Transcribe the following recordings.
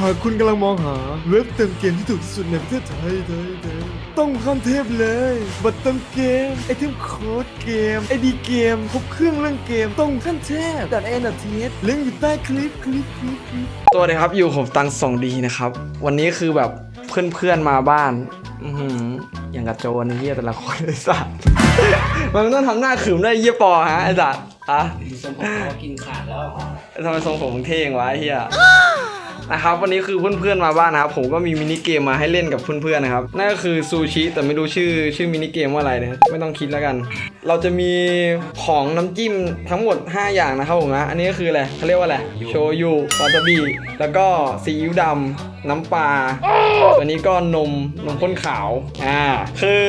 หากคุณกำลังมองหาเว็บเติมเกมที่ถูกที่สุดในประเทศไทยไทยไทยต้องข้ามเทพเลย บัตรเติมเกม ไอเทมโค้ดเกม ไอดีเกม ครบเครื่องเรื่องเกม ต้องขั้นเทพดัดแอนดัดเทสลิงก์อยู่ใต้คลิปคลิปคลิปคลิปตัวเลยครับ อยู่ผมตังสองดีนะครับ วันนี้คือแบบเพื่อนๆมาบ้าน อือหืออย่างกับโจรไอ้เหี้ยแต่ละคนไอ้สัตว์มันต้องทำหน้าขึมได้เยี่ยปอฮะไอ้สัตว์อะทรงผมเขากินขาดแล้วทำไมทรงผมมึงเท่งวะไอ้เหี้ย นะครับวันนี้คือเพื่อนๆมาบ้านนะครับผมก็มีมินิเกมมาให้เล่นกับเพื่อนๆนะครับนั่นก็คือซูชิแต่ไม่รู้ชื่อชื่อมินิเกมว่าอะไรนะไม่ต้องคิดแล้วกัน เราจะมีของน้ำจิ้มทั้งหมด 5 อย่างนะครับผมนะอันนี้ก็คืออะไรเขาเรียกว่าอะไรโชยุวาซาบิแล้วก็ซีอิ๊วดำน้ำปลาตัวนี้ก็นมนมข้นขาวอ่าคือ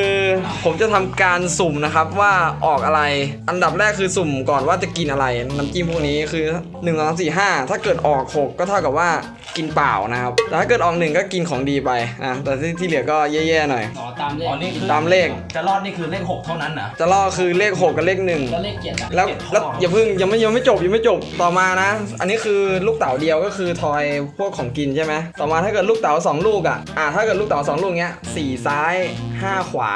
ผมจะทำการสุ่มนะครับว่าออกอะไร อันดับแรกคือสุ่มก่อนว่าจะกินอะไร น้ำจิ้มพวกนี้คือ1 2 3 4 5ถ้าเกิดออก6ก็เท่ากับว่ากินเปล่านะครับแต่ถ้าเกิดออกหนึ่งก็กินของดีไปนะแต่ที่ที่เหลือก็แย่ๆหน่อยอ๋อตามเลขอ๋อนี่คือตามเลขจะรอดนี่คือเลขหกเท่านั้นนะจะล่อคือเลข 6 กับเลข1แล้วเลขเจ็ดอะแล้วแล้วอย่าเพิ่งยังไม่ยังไม่จบยังไม่จบต่อมานะ อันนี้คือลูกเต๋าเดียวก็คือทอยพวกของกินใช่ไหมต่อมาถ้าเกิดลูกเต๋าสองลูกอะอ่าถ้าเกิดลูกเต๋าสองลูกเนี้ยสี่ซ้ายห้าขวา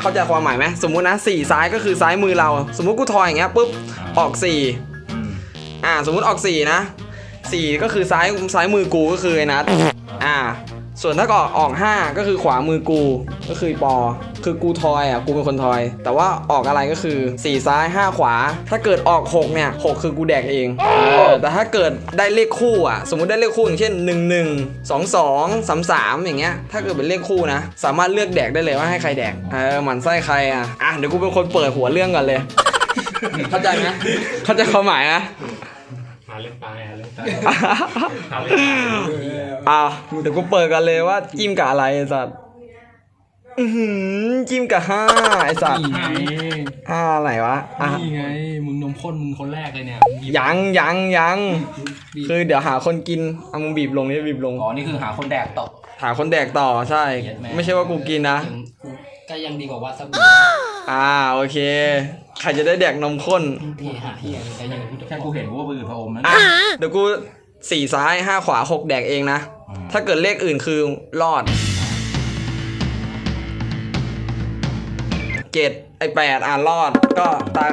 เข้าใจความหมายไหมสมมุตินะสี่ซ้ายก็คือซ้ายมือเรา สมมุติกูทอยอย่างเงี้ยปุ๊บออกสี่อ่าสมมุติออกสี่นะสี่ก็คือซ้ายซ้ายมือกูก็คือไอ้นัทอ่า ส่วนถ้าก็ออก5ก็คือขวามือกูก็คือปอ คือกูทอยอะกูเป็นคนทอย แต่ว่าออกอะไรก็คือ4ซ้าย5ขวา ถ้าเกิดออก6เนี่ย6คือกูแดกเองเออแต่ถ้าเกิดได้เลขคู่อะ สมมุติได้เลขคู่อย่างเช่น1 1 2 2 3 3อย่างเงี้ยถ้าเกิดเป็นเลขคู่นะ สามารถเลือกแดกได้เลยว่าให้ใครแดกเออหมันไส้ใครอะอะเดี๋ยวกูเป็นคนเปิดหัวเรื่องก่อนเลย เข้าใจไหมเข้าใจความหมาย ไหมหาเล่นตายหาเล่นตายอะเดี๋ยวกูเปิดกันเลยว่าจิ้มกับอะไรไอ้สัตว์อือหือจิ้มกับห้าไอ้สัตว์นี่ไงห้าอะไรวะอะนี่ไง มึงนมข้นมึงคนแรกเลยเนี่ยยังยังยังคือเดี๋ยวหาคนกินเอามึงบีบลงนี่บีบลง อ๋อ นี่คือหาคนแดกต่อ หาคนแดกต่อใช่เย็ดแม่ไม่ใช่ว่ากูกินนะ ก็ยังดีกว่าวาซาบิอ่าโอเค ใครจะได้แดกนมข้นเฮียหาเฮียก็ยังพูดแค่กูเห็นว่ามือพระอมนั้นอะ เดี๋ยวกูสี่ซ้ายห้าขวาหกแดกเองนะถ้าเกิดเลขอื่นคือรอดเจ็ดไอแปดอ่ารอด ก็ตา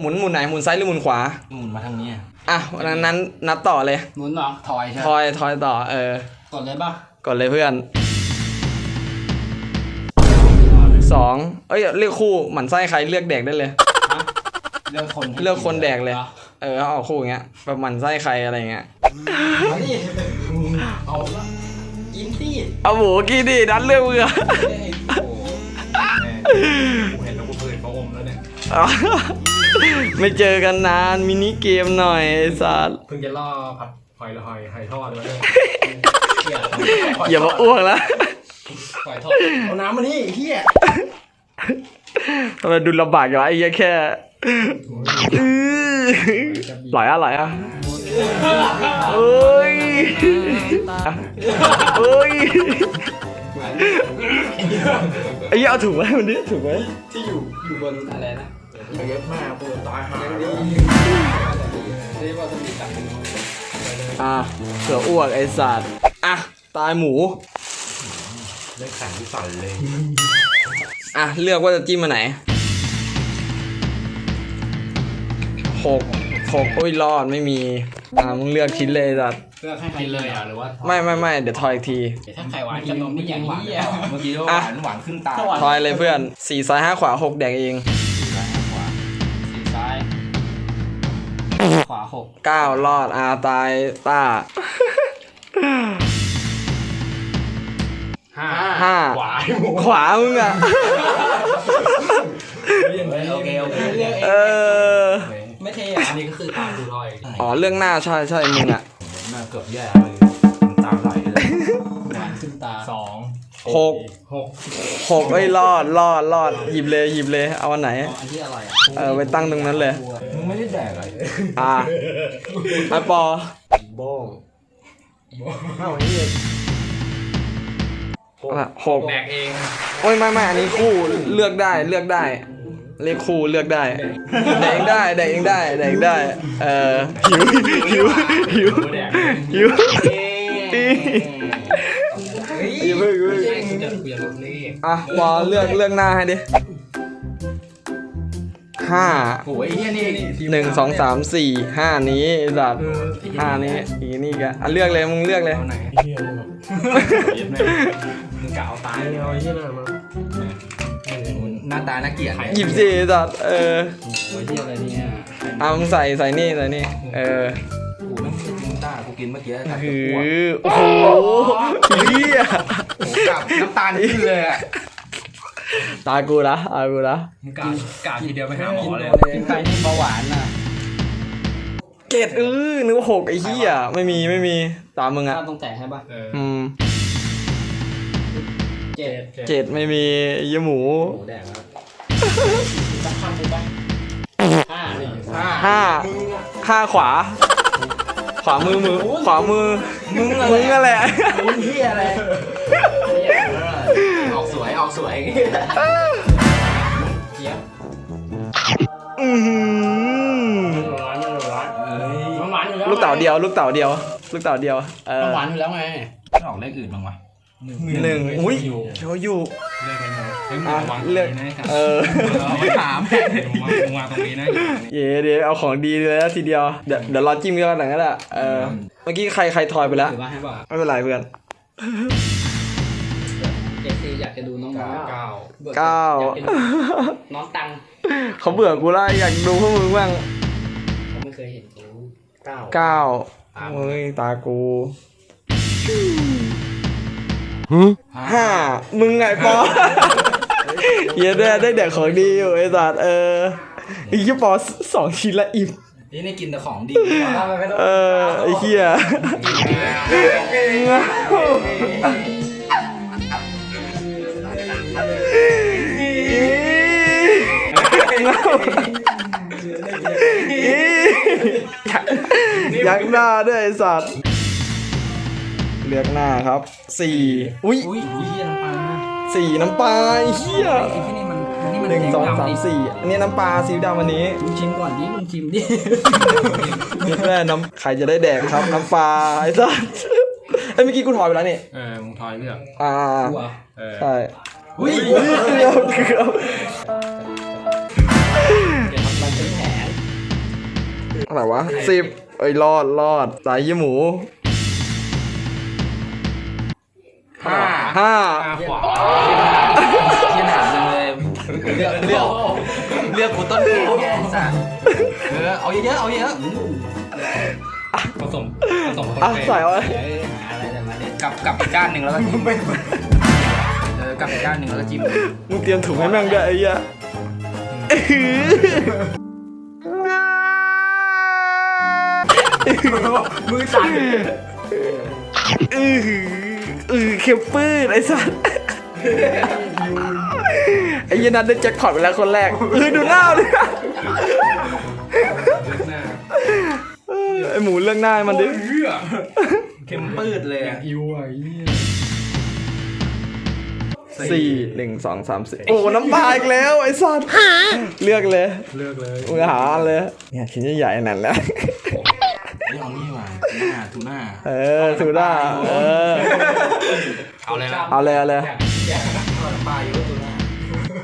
หมุนหมุนไหนหมุนซ้ายหรือหมุนขวา หมุนมาทางนี้อะวันนั้นนั้นนับต่อเลยหมุนเหรอทอยใช่ไหทมอยทอยต่อเออ กดเลยป่ะก่อนเลยเพื่อนสองเอ้ยเลือกคู่หมั่นไส้ใครเลือกแดกได้เลย เลือกคนให้เลือกคนแดกเลย หรอเออเอาคู่อย่างเงี้ยแบบหมั่นไส้ใครอะไรเงี้ยเอาละกินที่เอาหมูกินดินัดเลือกมือกูเห็นแล้วกูเปิดพระอมแล้วเนี่ยไม่เจอกันนานมินิเกมหน่อยไอ้สัสเพิ่งจะล่อผัดหอยละหอยหอยทอดมาด้วยเฮียอย่ามาอ้วกแล้วปล่อยโทษเอาน้ำมานี่เฮียทำไมดูลำบากอย่างวะไอ้เหี้ยแค่ อื้อหลอยอะหลอยอะเอ้ยเอ้ยไอ้เหี้ยเอาถูกไหมวันนี้ถูกไหมที่อยู่อยู่บนอะไรนะเยอะมากกูตายหาเรียกว่าต้องมีตับอะเสืออ้วกไอ้สัตว์อะตายหมูเล่นขันที่สั่นเลย อะเลือกว่าจะจิ้มมาไหน หกหกโอ้ยรอดไม่มี อะมึงเลือกชิ้นเลยไอ้สัตว์เพื่อให้ใครเลยอะหรือว่าไม่ไม่ไม่เดี๋ยวทอยอีกทีถ้าไข่หวานกับนมนี่อย่างหวานเฮียเมื่อกี้ว่าหวานหวานขึ้นตาทอยเลยเพื่อนสี่ซ้ายห้าขวาหกแดกเองสีซ้ายขวาหกเก้ารอดอาตายต้า ห้าห้าหวายหมูขวามึงอะ โอเคโอเคเออ ไม่เท่อะอันนี้ก็คือตามดูรอยอ๋อเรื่องหน้าใช่ใช่มึงอะน่าเกือบแย่เลยน้ำตาไหลเลยหวานขึ้นตาสองหกหกหกเอ้ยรอดรอดรอดหยิบเลยหยิบเลยเอาอันไหนอ๋ออันที่อร่อยอะเออไปตั้งตรงนั้นเลยมึงไม่ได้แดกอะไรอะไอปอบ้องเอ้าเฮียอะหกแดกเองโอ้ยไม่ไม่อันนี้คู่เลือกได้เลือกได้ เลขคู่เลือกได้แดกเองได้แดกเองได้แดกเองได้ เออหิวหิวหิวแดกหิวอีอย่าเพิ่งอย่าเพิ่งกูจะกูจะลดเลขอะพอเลือกเลือกหน้าให้ดิห้าโอ้ยเฮียนี่หนึ่งสองสามสี่ห้านี้สัตว์ห้านี้อีกนี่ก็อะเลือกเลยมึงเลือกเลยเอาไหนเฮียเลยยึดแม่มึงกะเอาตายเอาไอ้เฮียหน้ามา หน้าตาน่าเกลียดหยิบสิสัตว์เออโอ้ยที่อะไรเนี่ยเอามึงใส่ใส่นี่ใส่นี่ เออกูไม่ใช่จิงต้ากูกินเมื่อกี้แต่คืกูอโอ้โหเฮียกับน้ำตาลขึ้นเลยอะตากูละตากูละมึงกะกะทีเดียวไปหาหมอเลย กินไปนี่เบาหวานน่ะเกตเออนึกว่าหกไอ้เหี้ยไม่มีไม่มีตามมึงอะข้ามตรงแตะให้ป่ะเอออืม เจ็ดเกตไม่มีไอ้เหี้ยหมูหมูแดงแล้วสักคำดูไปห้าเนี่ยห้าห้าขวา ขวามือมือขวามือมึงมึงนั่นแหละมึงเฮียอะไรออกสวยออกสวยเจี๊ยบอื้อหือหวานมันหวานมันหวานอยู่แล้วลูกเต่าเดียว ลูกเต่าเดียว ลูกเต่าเดียวเออมันหวานอยู่แล้วไงออกเลขอื่นบ้างวะ หนึ่งอุ้ยโชยุเลือกไปหมดเฮ้ยมึงอะวางเลือกตรงนี้นะเออเอาไปถามมึงวางมึงวางตรงนี้นะเย้เดี๋ยวเอาของดีเลยนะทีเดียวเดี๋ยวเดี๋ยวรอจิ้มกันหลังก็ได้เออเมื่อกี้ใครใครทอยไปแล้วถือว่าให้ป่ะไม่เป็นไรเพื่อนเจ็ดสี่อยากจะดูน้องๆเก้าบื่อเก้าอยจะดูน้องตังเขาเบื่อกูแล้วอยากดูพวกมึงบ้างเขาไม่เคยเห็นกูเก้าเก้าเฮ้ยตากู ห้ามึงไงปอเฮียได้ได้เด็กของดีอยู่ไอ้สัตว์เออไอ้เหี้ยปอสองชิ้นละอิ่มนี่นี่กินแต่ของดีเออไอ้เหี้ยยักหน้าด้วยไอ้สัตว์ เลือกหน้าครับสี่อุ้ยอุ้ยเฮียน้ำปลาสี่น้ำปลาไอ้เหี้ยไอ้ที่นี่มันนี่มันหนึ่งสองสามสี่อันนี้น้ำปลาซีอิ๊วดำอันนี้มึงชิมก่อนดิมึงชิมดินี่แม่น้ำใครจะได้แดกครับน้ำปลาไอ้สัสเอ้ยเมื่อกี้กูถอยไปแล้วนี่เออมึงทอยเลือกอ่ากูอะเออใช่อุ้ยอุ๊ยเกือบเกือบเดี๋ยวมันเป็นแผนอะไรวะสิบเอ้ยรอดรอดสายยี่หมู ห้าห้าหน้าขวาเฮียหนามจังเลยเลือกเลือกเลือกกูต้นเกมไงไอ้สัสเออเอาเยอะๆเอาเยอะผสมผสมผสมอะใส่เอาไว้เดี๋ยวหาอะไรแต่มาเล่นกลับกลับอีกด้านหนึ่งแล้วก็จิ้มเออกลับอีกด้านหนึ่งแล้วก็จิ้มมึงเตรียมถุงให้แม่งด้วยไอ้เหี้ยมือสั่นอือหื ออือเข็มปืนไอ้สัสไอ้เหี้ยันนัทได้แจ็คพอตไปแล้วคนแรกเออดูหน้าเลยเลือกหน้าไอ้หมูเรื่องหน้าให้มันดิเลือกเข็มปืดเลยอะอิวอะไอ้เหี้ยสี่หนึ่งสองสามสี่โอ้น้ำปลาอีกแล้วไอ้สัสเลือกเลยเลือกเลยมึงหาอันเลยเนี่ยชิ้นใหญ่ๆนั่นแหละไม่ เอานี่มาทูน่าทูน่าเออถูกได้เออ เอาเลยนะเอาเลยเอาเลยปลาเยอะทูน่า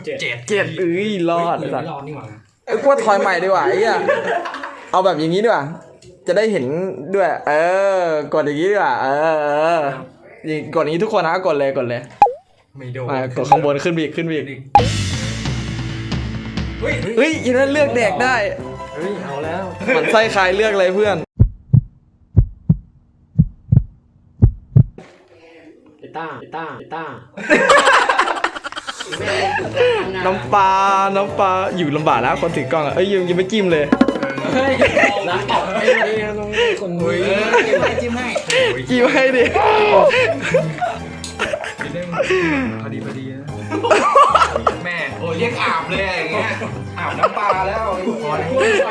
เจ็ดเจ็ดเอ้ยรอดเดี๋ยวสัสไม่รอดนี่หว่าไอ้ยกว่าถอยใหม่ดีกว่าไอ้เหี้ยเอาแบบอย่างนี้ดีกว่าจะได้เห็นด้วย เออกดอย่างนี้ดีกว่าเออเออนี่กดอย่างนี้ทุกคนนะกดเลยกดเลยไม่โดนมากดข้างบนขึ้นไปอีกขึ้นไปอีกเฮ้ยยันนั้นเลือกแดกได้เฮ้ยเอาแล้วมันไส้ใครเลือกอะไรเพื่อน ไอ้ ต้าไอ้ต้าไอ้ต้า น้ำปลา น้ำปลา อยู่ลำบากนะคนถือกล้องอะเอ้ยยังยังไม่จิ้มเลย เฮ้ยล้างออกไอ้ไอ้ตรงนี้คนมือ จิ้มให้จิ้มให้ จิ้มให้ดิ กินได้พอดีพอดีนะ แม่โอ้ยเรียกอาบเลยอย่างเงี้ยอาบน้ำปลาแล้วพอแล้ว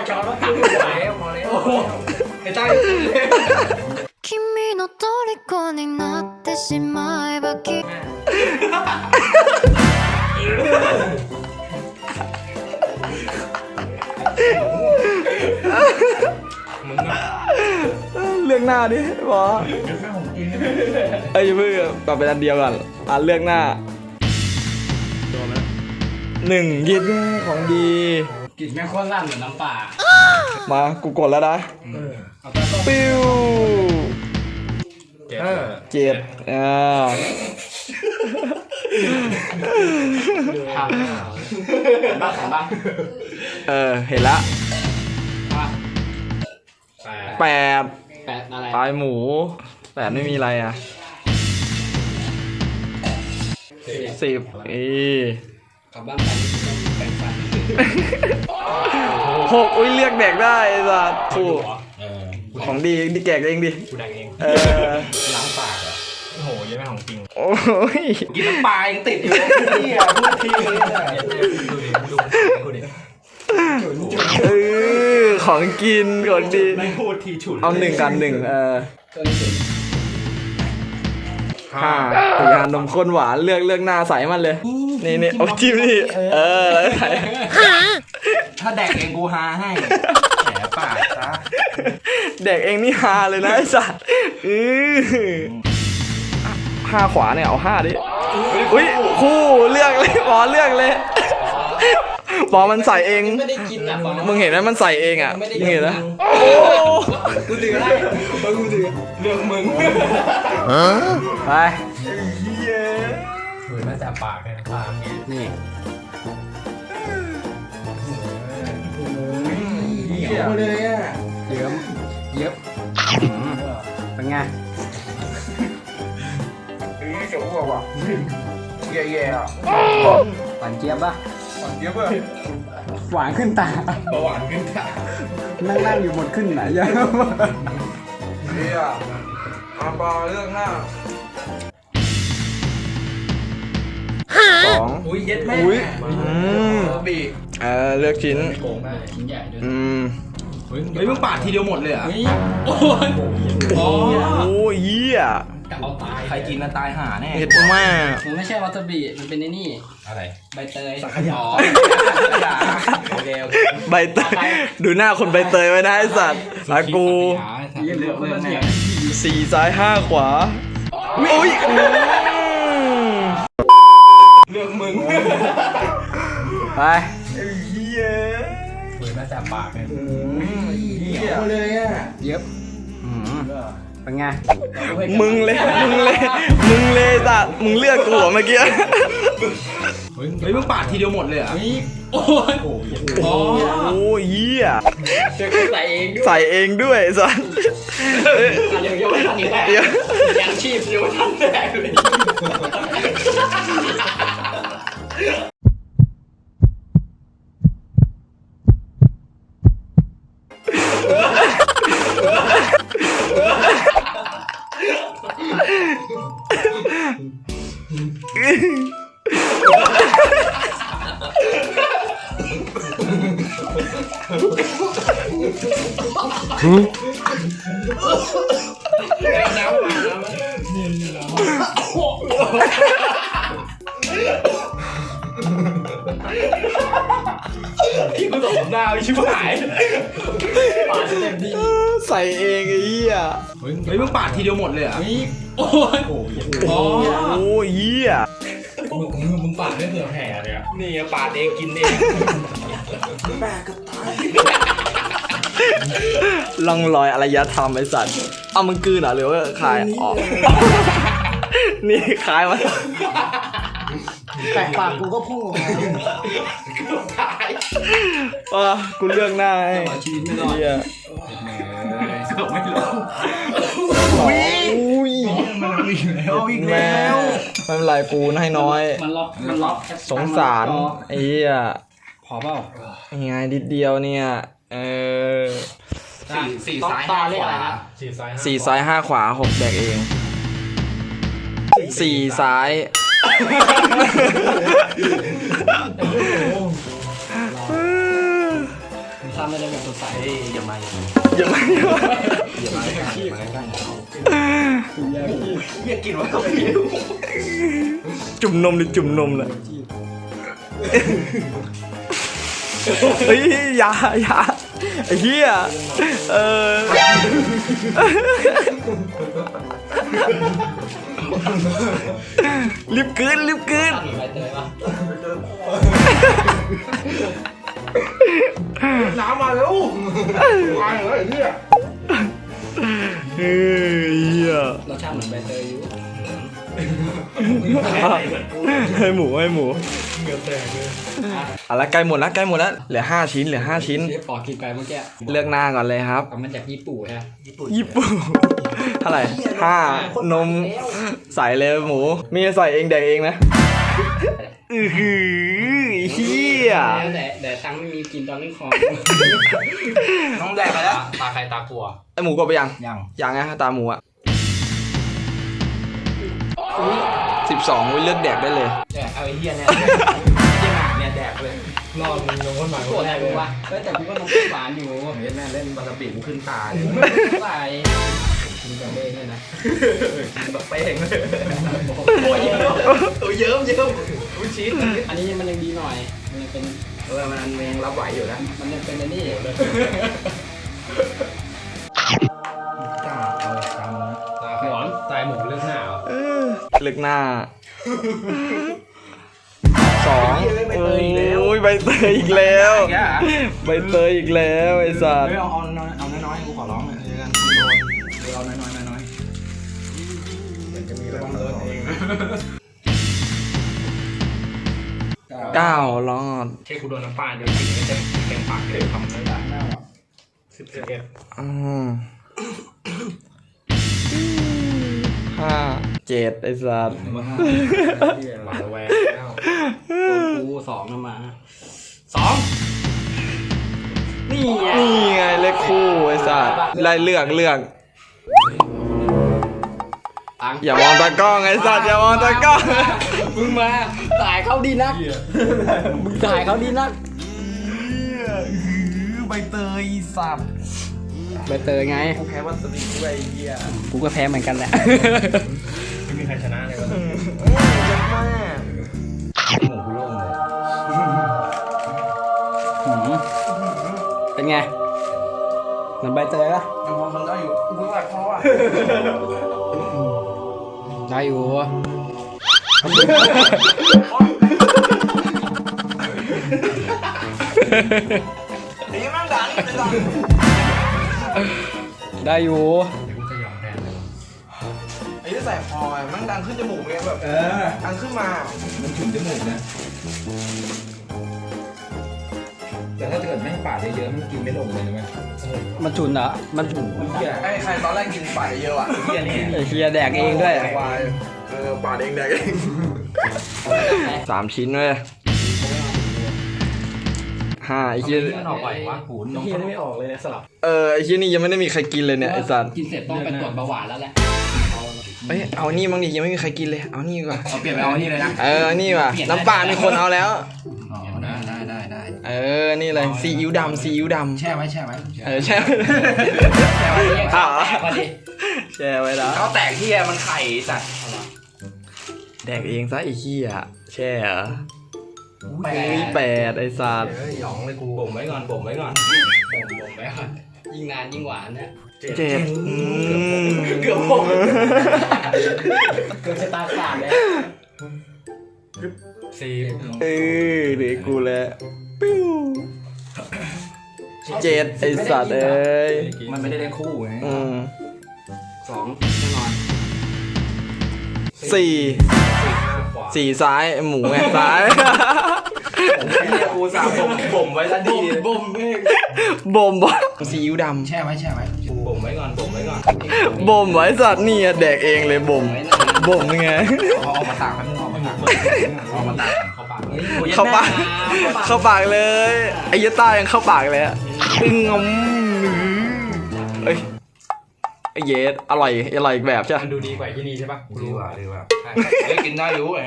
ช้อนมาตัก พอแล้วพอแล้วไอ้ใต้ 君の虜になっ fish in my bucket เรื่องหน้าดิบอไอ้ยอเพิ่งกลับไปอันเดียวก่อนอันเรื่องหน้าหนึ่งกินแม่ของดี กินแม่ข้นล้านเหมือนน้ำป่า มากูกดแล้วนะปิ้ว จ็ดเจ็ดอ่าทำบ้าขายบ้าเออ เห็นละแปดแปดแปดอะไรปลายหมูแปดไม่มีอะไรอะสิบอีกลับบ้านไปแปรงฟันหกอุ้ยเลือกแดกได้ไอ้สัสถูกเออของดีดิแกกเองดิกูดังเองเออ โอ้โหยังไม่ของจริงโอ้ยกินน้ำปลายังติดอยู่เลยเนี่ยพูดทีเลยเนี่ยดูดิดูดูดิเออของกินของดีไม่พูดทีฉุนเอาหนึ่งกันหนึ่งเออตัวนี้สุดห้าถุงยานมข้นหวานเลือกเลือกหน้าใสมันเลย นี่นี่โอ้จิ้มนี่เออแล้วใส่ถ้าแดกเองกูฮาให้แหมปากซะเด็กเองนี่ฮาเลยนะไอ้สัตว์อือ ห้าขวาเนี่ยเอาห้าดิอุ้ยคู่เลือกเลยบอเลือกเลยบอมันใส่เอง ไม่ได้กินอะตอนนั้นมึงเห็นไหมมันใส่เองอะไม่ได้มึงเห็นนะกูถือได้กูถือเรื่องมึงไปเหมือนน่าจะปากเลยปากเนี่ยนี่เหี้ยเลยอะเยิ้มเยิ้มเป็นไง เขียวหัวว่ะแย่ๆอะหวานเจี๊ยบป่ะเยอะเว้ยหวานขึ้นตาเบาหวานขึ้นขานั่งนั่งอยู่บนขึ้นไหนยังเฮียอาบอเลือกหน้าสองอุ้ยเย็ดแม่อุ้ยอืมบีกเออเลือกชิ้น โกงได้ชิ้นใหญ่ด้วยอืมเฮ้ยเฮ้ยมึงปาดทีเดียวหมดเลยเหรอะ เฮ้ยโอ้ยอ๋อโอ้ยเหี้ย กะเอาตายใครกินน่ะตายห่าแน่เผ็ดมากมันไม่ใช่วาซาบิมันเป็นไอ้นี่ อะไร ใบเตยสังขยาโอเคโอเคใบเตยดูหน้าคนใบเตยไว้นะไอสัตว์ลากูเลือกเลือกแน่สี่ซ้ายห้าขวาอุ้ยอืมเรื่องมึงไปเหมือนน่าจะปากเลยเหี้ยเลยอะเย็บ เป็นไงมึงเลยมึงเลยมึงเลยสัตว์มึงเลือกกูเหรอเมื่อกี้เฮ้ยเฮ้ยมึงปาดทีเดียวหมดเลยเหรอะเฮ้ยโอ้ยโอ้ยอ๋อโอ้ยเหี้ยเจอใส่เองด้วยใส่เองด้วยไอ้สัตว์เอ้ยอันยังยังไม่ทันอีกแหละเดี๋ยวยังชีพยังไม่ทันแตกเลย ที่กูตบหน้าไปชิบหายปาดเต็มที่ใส่เองไอ้เหี้ยเฮ้ยเฮ้ยมึงปาดทีเดียวหมดเลยเหรอะเฮ้ยโอ้ยโอ้ยอ๋อโอ้ยเหี้ยมึงมึงมึงปากไม่เผื่อแผ่เลยอะนี่ไงปาดเองกินเอง ล่องรอยอารยธรรมไอ้สัตว์เอามึงกลืนเหรอหรือว่าคายออก นี่คายมาแตกปากกูก็พุ่งออกมาอะกูเลือกหน้าให้ชีวิตไม่รอดเหี้ยเกือบไม่รู้อุ้ยเอาอีกแล้วไม่เป็นไรกูให้น้อย มันล็อกมันล็อกสงสารไอ้เหี้ย พอเปล่ายังไงนิดเดียวเนี่ย เออสี่สี่ต้องซ้ายตาห้าเรียขกอะไรวานะสี่ซ้ายห้าสี่ซ้ายห้าขวาหกแบกเองสี่ซ้ายทำไม่ได้แบบสดใสเฮ้ยอย่ามาอย่ามาอย่ามาอย่ามาอย่ามาใกล้ๆอย่ามาใกล้ๆเรียกกินว่าเขาไม่รู้จุ่มนมหรือจุ่มนมเลย เฮ้ยอย่าอย่าไอ้เหี้ยเออรีบกลืนรีบกลืนใบเตยปะน้ำมาแล้วตายเลยเนี่ยเฮ้ยเหี้ยรสชาติเหมือนใบเตยอยู่ ให้หมูให้หมูเอาละใกล้หมดแล้วใกล้หมดแล้วเหลือห้าชิ้นเหลือห้าชิ้นเชฟปอกินไปเมื่อกี้เลือกหน้าก่อนเลยครับ เอามาจากญี่ปุ่นฮะญี่ปุ่นเท่าไหร่ห้านมใส่เลยหมู มีใส่เองแดกเองนะอือหือเฮียแล้วแต่แต่ตังค์ไม่มีกินตอนนี้คอน้องแดกไปแล้วตาใครตากลัวไอหมูกดไปยังยังยังไงตาหมูอะ สิบสองเลือกแดกได้เลย แดกเอาไอ้เหี้ยเนี่ยเหี้ยหนักเนี่ยแดกเลยรอบมึงลงคนใหม่ปควดนอะแรไรกเลยวะเฮ้ยแต่กูก็น้ำหวานอยู่เห็นแม่เล่นบาสปีกูขึ้นตาเลยใส่กินกับเบ้เนี่ยนะแบบเป้งเลยโอ้ยเยิ้มโอ้ยเยิ้มเยิ้มอุ้ยชีสอันนี้มันยังดีหน่อยมันยังเป็นเออมันยังรับไหวอยู่นะมันยังเป็นอันนี้ เลือกหน้าสองโอ้ยใบเตยอีกแล้วอีกแล้วเหรอใบเตยอีกแล้วไอ้สัตว์เฮ้ยเอาเอาน้อยเอาน้อยๆกูขอร้องเลยเดี๋ยวกันโดนเดี๋ยวเอาน้อยๆน้อยๆมันจะมีระวังโดนเองเก้ารอดแค่กูโดนน้ำปลาเดียวกินก็จะเต็มปากเต็มคำเลยสิบเอ็ดอืมห้า เจ็ดไอ้สัตว์หวานระแวงแล้วตัวกูสองนะมาสองนี่ไงนี่ไงเลขคู่ไอ้สัตว์ไล่เลือกเลือกตังอย่ามองตากล้องไอ้สัตว์อย่ามองตากล้องมึงมาถ่ายเขาดีนักมึงถ่ายเขาดีนักใบเตยสับใบเตยไง กูแพ้วันสติด้วยเหี้ยกูก็แพ้เหมือนกันแหละ ม่มีใครชนะเลยวะหมูกูโล่งเลยหืมเป็นไงเหมือนใบเตยปะมันพอมันได้อยู่กูหลักเพราะว่าได้อยู่ไอ้ยังนั่งด่านี่เลยด่าได้อยู่ ไอ้ที่ใส่คอไงมันดังขึ้นจมูกไงแบบเออ ดังขึ้นมา มันฉุนจมูกนะ แต่ถ้าเกิดแม่งปาดเยอะๆมันกินไม่ลงเลยนะแม่มันฉุนเหรอมันฉุนเหี้ยไอ้ใครตอนแรกกินปาดเยอะอะเหี้ยนี่ไอ้เฮียแดกเองด้วยควายเออปาดเองแดกเองสามชิ้นเว้ยห้าไอ้เหี้ยมันออกไปวะหูน้องคนไม่ออกเลยสลับ เออไอ้เหี้ยนี่ยังไม่ได้มีใครกินเลยเนี่ยไอ้สัตว์กินเสร็จต้องไปตรวจเบาหวานแล้วแหละ เอ้ยเอานี่มั้งดิยังไม่มีใครกินเลย เอานี่ดีกว่า เอาเปลี่ยนไปเอาอันนี้เลยนะ เออ นี่ว่ะน้ำปลามีคนเอาแล้ว อ๋อได้ได้ได้ได้เออ นี่เลยซีอิ๊วดำซีอิ๊วดแช่ไว้แช่ไว้ำเออแช่ข้าอ้าวมาดิแช่ไว้แล้วเขาแตกที่มันไข่สัตว์แดกเองซะไอ้เหี้ยแช่เหรอ แปมีดแปดไอ้สัตว์เฮ้ยหยองเลยกูบ่มไว้ก่อนบ่มไว้ก่อนผมผมไปก่อนยิ่งนานยิ่งหวานเนี่ยเจ็ดอืมเกือบหกเกือบจะตาขาดเลยสี่เออเดี๋ยวกูแล้วปิ้วเจ็ดไอ้สัตว์เอ้ยมันไม่ได้ได้คู่ไงอืมสองแน่นอนสี่ สี่ห้าขวาสี่ซ้ายหมูไงซ้ายเฮียกูสามบ่มบ่มไว้ทันทีบ่มเองบ่มบ่ซีอิ๊วดแช่ไว้แช่ไว้บ่มไว้ก่อนบ่มไว้ก่อนำบ่มไว้สัตว์นี่อะแดกเองเลยบ่มไว้นานบ่มยังไง เอาออกมาตากมันออกมาตากเอามาตากเข้าปากเฮ้ยเข้าปากเข้าปากเลยไอ้ยะต้ายังเข้าปากเลยอะตึงงมเอ้ยไอ้ เยสอร่อยอร่อยอีกแบบใช่มันดูดีกว่าที่นี่ใช่ปะกูดีรู้กว่าอะดีกว่าเฮ้ยกินได้อยู่ไง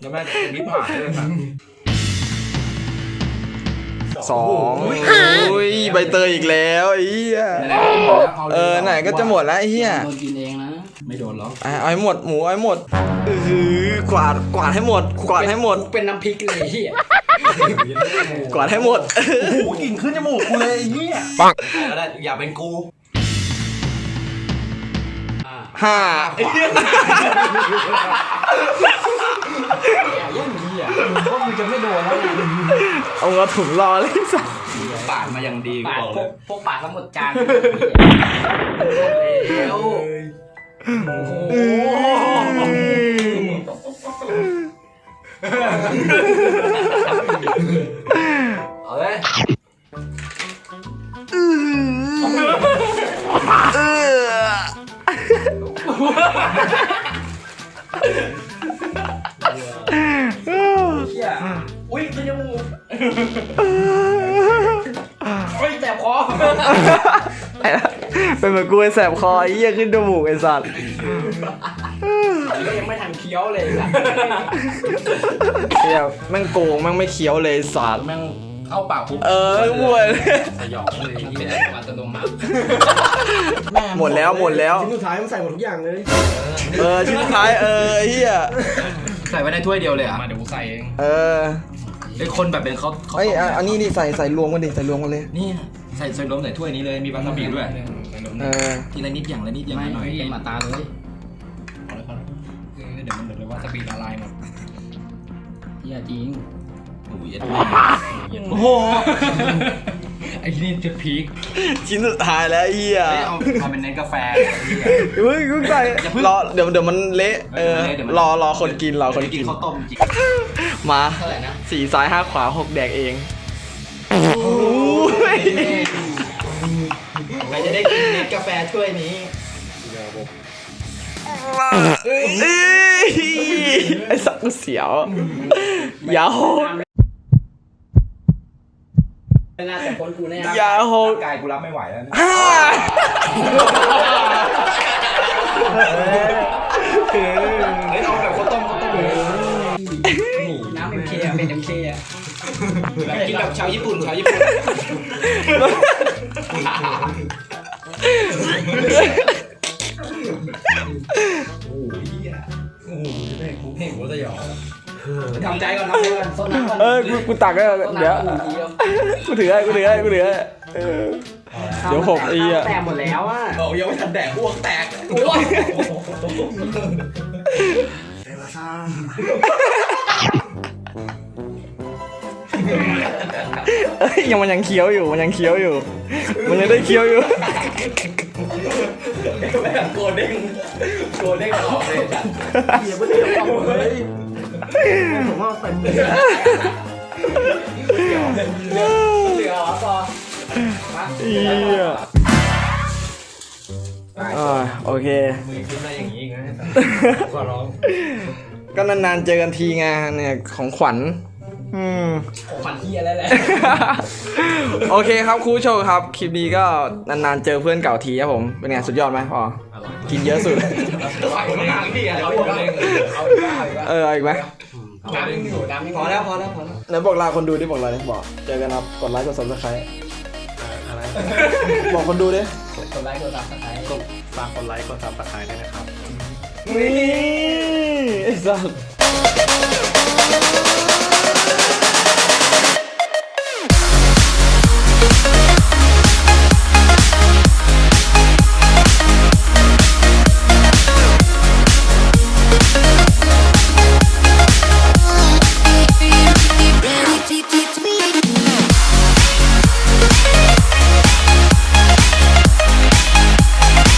แล้วแม่จะนิพพานเลยนะสองอุ้ยใบเตยอีกแล้วไอ้เหี้ยเออไหนก็จะหมดแล้วไอ้เหี้ยโดนกินเองนะ ไม่โดนหรอกอะเอาให้หมดหมูเอาให้หมดอือหือกวาดกวาดให้หมด กวาดให้หมดกูเป็นน้ำพริกเลยเฮียกวาดให้หมดโอ้โหกลิ่นขึ้นจมูกกูเลยไอ้เหี้ยปังก็ได้อย่าเป็นกูอ่า ห้าย่างนี้อะว่ามึงจะไม่โดนแล้วไงเอากระถุงรอเลยสัสปาดมาอย่างดีกูปาดบอกพเลวยกพวกปาดทั้งหมดจานแล้วโอ้โห เฮียอุ้ยขึ้นจมูกเฮ้ยแสบคอเป็นเหมือนกูไอ้แสบคอไอ้เหี้ยขึ้นจมูกไอ้สัตว์ก็ยังไม่ทันเคี้ยวเลยสัตว์เหี้ยแม่งโกงแม่งไม่เคี้ยวเลยไอ้สัตว์ แม่ง เข้าปากปุ๊บเออหมดสยองเลยมันเป็นอัตโนมัติหมดแล้วหมดแล้วชิ้นสุดท้ายมันใส่หมดทุกอย่างเลย เออชิ้นสุดท้ายเออไอ้เหี้ยใส่ไว้ในถ้วยเดียวเลยอะมาเดี๋ยวกูใส่เองเออไอ้คนแบบเป็นเขาเขาเอ้ยอะอันนี้นี่ใส่ใส่รวมกันดิใส่รวมกันเลยนี่ใส่ใส่รวมใส่ถ้วยนี้เลยมีวาซาบิด้วยเออทีละนิดอย่างละนิดอย่างไม่ละหน่อยเป็นมาตาเลยเอาเลยพอแล้วเออเดี๋ยวมันเดี๋ยวเลยว่าสปีดละลายหมดเฮียจริง โอ้ยโอ้โหไอ้ที่นี่จุดพีคชิ้นสุดท้ายแล้วไอ้เหี้ยเฮ้ยเอาทำเป็นเน้นกาแฟเฮ้ยกูใส่รอเดี๋ยวเดี๋ยวมันเละเออเดี๋ยวมันรอรอคนกินรอคนกิกินนข้าวต้มจริงมาเท่าไหร่นะสี่ซ้ายห้าขวาหกแดกเองโอ้ยใครจะได้กินเน็ตกาแฟถ้วยนี้เอ้ยไอ้สัตว์กูเสียวอย่าโหด ไม่น่าจะพ้นกูแน่อย่าโหดกายกูรับไม่ไหวแล้วฮ่าเฮ้ยเอาแบบข้าวต้มข้าวต้มเลยน้ำเอ็มเคเป็นเอ็มเคอะแบบกินแบบชาวญี่ปุ่นชาวญี่ปุ่น ทำใจก่อนทำใจก่อนโซนน้ำก่อนเออกูกูตักก็โซนเดี๋ยวน้ำกูเดียวกูถือให้กูถือให้กูถือให้เออ เดี๋ยวผมไอ้เหี้ย แต่หมดแล้วอะโอ้ยังไม่ทันแดกอ้วกแตกโอ้ยเอ้ยยังมันยังเคี้ยวอยู่มันยังเคี้ยวอยู่ มันยังได้เคี้ยวอยู่ แบบโกเด้งโกเด้งออกเลยจ้ะ เดี๋ยวไม่ได้เอาเลย ผมว่าเต็มเลยเหลือพอเหี้ยอ่าโอเค มือขึ้นได้อย่างนี้อีกนะขอร้อง ก็นานๆเจอกันทีไงเนี่ยของขวัญ อืมของฝันเฮียแล้วแหละ โอเคครับครูผู้ชมครับ คลิปนี้ก็นานๆเจอเพื่อนเก่าทีครับผม เป็นไงสุดยอดไหมพอกินเยอะสุดไหวมากพี่อะเอาเอาอีอีกกไหมเลยเอาอีกไหมเอาอีกไหมเออเอาอีกไหมน้ำยังอยู่น้ำยังพอแล้วพอแล้วพอแล้วไหนบอกลาคนดูดิบอกลาดิบอก เจอกันครับ กดไลค์ กด subscribe อะไรบอกคนดูดิ กดไลค์กดซับสไครต์กดฝากกดไลค์ กดซับสไครต์ด้วยนะครับ นี่ไอ้สัส